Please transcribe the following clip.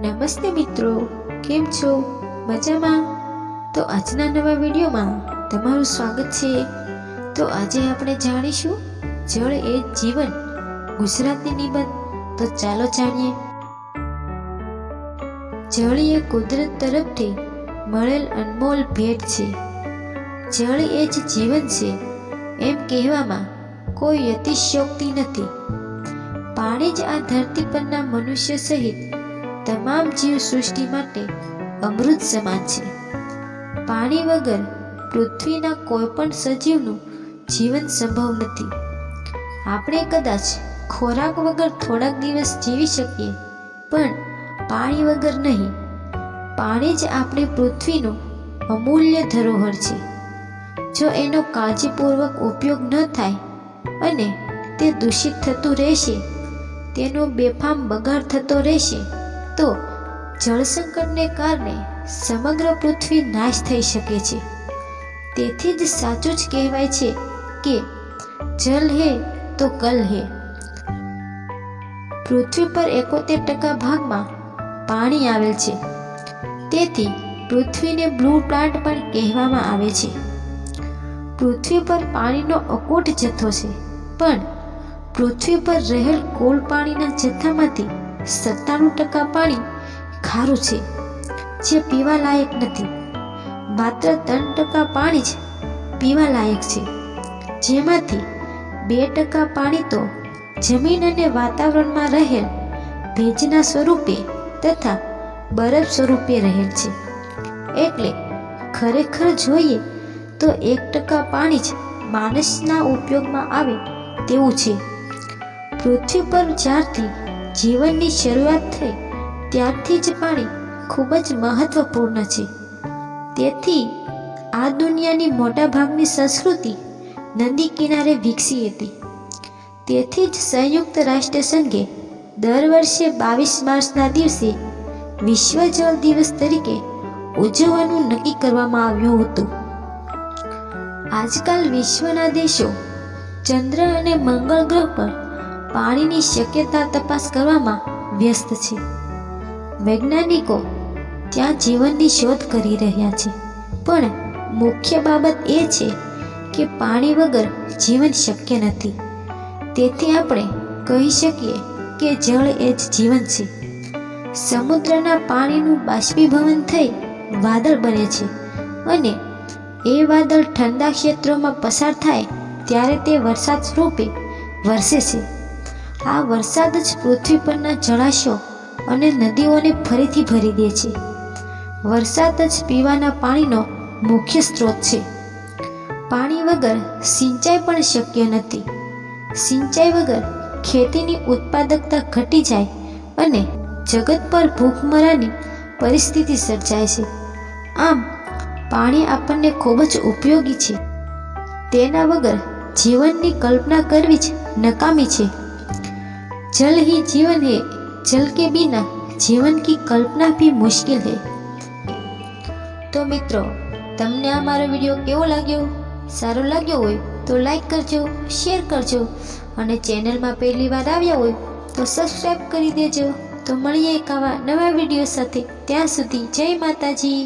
નમસ્તે મિત્રો, કેમ છો? મજામાં? તો આજના નવા વિડીયોમાં તમારું સ્વાગત છે. તો આજે આપણે જાણીશું જળ એ જીવન ગુજરાતી નિબંધ. તો ચાલો જાણીએ. જળ એ કુદરત તરફથી મળેલ અનમોલ ભેટ છે. જળ એ જ જીવન છે, એમ કહેવામાં કોઈ અતિશયોક્તિ નથી. પાણી જ આ ધરતી પરના મનુષ્ય સહિત તમામ જીવ સૃષ્ટિ માટે અમૃત સમાન છે. પાણી વગર પૃથ્વીના કોઈ પણ સજીવનું જીવન સંભવ નથી. આપણે કદાચ ખોરાક વગર થોડાક દિવસ જીવી શકીએ, પણ પાણી વગર નહીં. પાણી જ આપણી પૃથ્વીનો અમૂલ્ય ધરોહર છે. જો એનો કાળજીપૂર્વક ઉપયોગ ન થાય અને તે દૂષિત થતું રહેશે, તેનો બેફામ બગાડ થતો રહેશે તો જળસંકટને કારણે સમગ્ર પૃથ્વી નાશ થઈ શકે છે. તેથી જ સાચું જ કહેવાય છે કે જલ હે તો કલ હે. પૃથ્વી પર એકોતેર ટકા ભાગમાં પાણી આવેલ છે. તેથી પૃથ્વીને બ્લુ પ્લાન્ટ પણ કહેવામાં આવે છે. પૃથ્વી પર પાણીનો અકૂટ જથ્થો છે, પણ પૃથ્વી પર રહેલ કોલ પાણીના જથ્થામાંથી સત્તાણું ટકા પાણી ખારું છે, જે પીવા લાયક નથી. માત્ર ત્રણ ટકા પાણી જ પીવા લાયક છે, જેમાંથી બે ટકા પાણી તો જમીન અને વાતાવરણમાં રહેલ ભેજના સ્વરૂપે તથા બરફ સ્વરૂપે રહેલ છે. એટલે ખરેખર જોઈએ તો એક ટકા પાણી જ માણસના ઉપયોગમાં આવે તેવું છે. પૃથ્વી પર જ્યારથી જીવનની શરૂઆત થઈ, ત્યારથી જ પાણી ખૂબ જ મહત્વપૂર્ણ છે. તેથી, આ દુનિયાની મોટાભાગની સંસ્કૃતિ નદી કિનારે વિકસી હતી. તેથી જ સંયુક્ત રાષ્ટ્ર સંઘે દર વર્ષે બાવીસ માર્ચના દિવસે વિશ્વ જળ દિવસ તરીકે ઉજવવાનું નક્કી કરવામાં આવ્યું હતું. આજકાલ વિશ્વના દેશો ચંદ્ર અને મંગળ ગ્રહ પર પાણીની શક્યતા તપાસ કરવામાં વ્યસ્ત છે. વૈજ્ઞાનિકો ત્યાં જીવનની શોધ કરી રહ્યા છે. પણ મુખ્ય બાબત એ છે કે પાણી વગર જીવન શક્ય નથી. તેથી આપણે કહી શકીએ કે જળ એ જ જીવન છે. સમુદ્રના પાણીનું બાષ્પીભવન થઈ વાદળ બને છે અને એ વાદળ ઠંડા ક્ષેત્રોમાં પસાર થાય ત્યારે તે વરસાદ સ્વરૂપે વરસે છે. આ વરસાદ જ પૃથ્વી પરના જળાશયો અને નદીઓને ફરીથી ભરી દે છે. વરસાદ જ પીવાના પાણીનો મુખ્ય સ્ત્રોત છે. પાણી વગર સિંચાઈ પણ શક્ય નથી. સિંચાઈ વગર ખેતીની ઉત્પાદકતા ઘટી જાય અને જગત પર ભૂખમરાની પરિસ્થિતિ સર્જાય છે. આમ, પાણી આપણને ખૂબ જ ઉપયોગી છે. તેના વગર જીવનની કલ્પના કરવી જ નકામી છે. જલ ही जीवन है जल के बिना जीवन की कल्पना भी मुश्किल है તો મિત્રો તમને આ મારો વિડીયો કેવો લાગ્યો સારો લાગ્યો હોય તો લાઈક કરજો શેર કરજો અને ચેનલમાં પહેલી વાર આવ્યા હોય તો સબસ્ક્રાઈબ કરી દેજો તો મળીએ એક આવા નવા વિડીયો સાથે ત્યાં સુધી જય માતાજી